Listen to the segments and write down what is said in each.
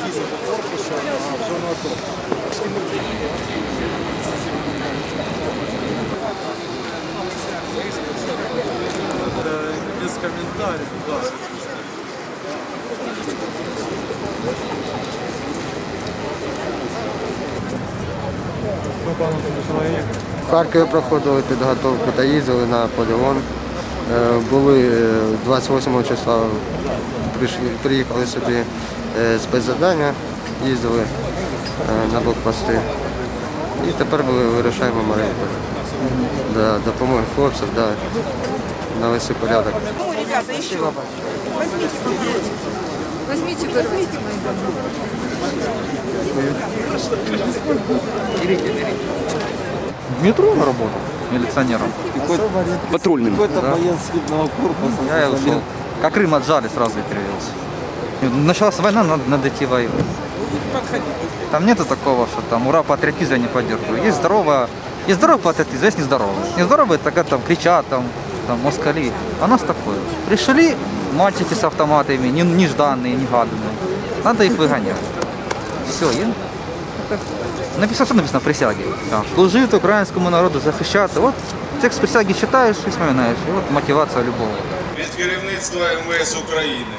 корпусу а, в зону АТО. Без комментариев, да. В Харкові проходили підготовку та їздили на полігон. Е, Були е, 28 числа, приїхали собі е, спецзадання, їздили е, на блокпости. І тепер ми вирішаємо Маріуполь. Да, допомоги хлопцям, да, навести порядок. Ребята, еще. Возьмите, попробуйте. Возьмите, вырвите мои В метро на работу милиционером. Патрульным. Какой-то Да. боец видного корпуса. Я и ушел. Как Крым отжали, сразу и перевелся. Началась война, надо, надо идти воевать. Там нету такого, что там ура, патриотизм я не поддерживаю. Есть здоровая, есть здоровый патриотизм, есть нездоровый. Нездоровый это когда там кричат, там, там москали. А у нас такое. Пришли мальчики с автоматами, не, нежданные, негаданные. Надо их выгонять. Все, и это написано, що написано в присягі. Так. Служити українському народу, захищати. От текст присяги читаєш і вспоминаєш. І от мотивація любого. від керівництва МВС України,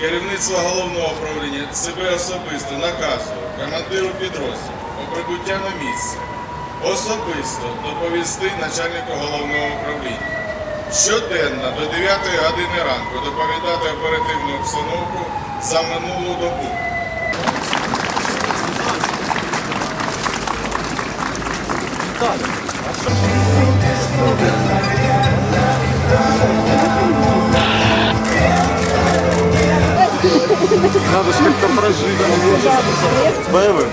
керівництва головного управління себе особисто наказую командиру підрозділу по прибуття на місце особисто доповісти начальнику головного управління. Щоденно до 9 години ранку доповідати оперативну обстановку за минулу добу. Надо же как-то прожить. С боевым.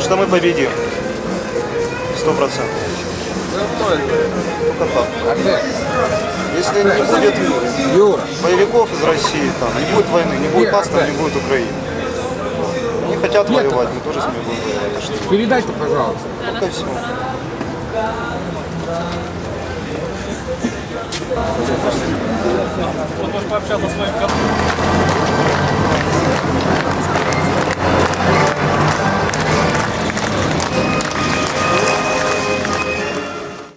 Что мы победим. Сто процентов. Только так. Если не будет боевиков из России, там, не будет войны, не будет нас, там не будет Украины. Они хотят воевать, мы тоже с ними будем воевать. Передайте, пожалуйста. Только все. Он может пообщаться с моим котом.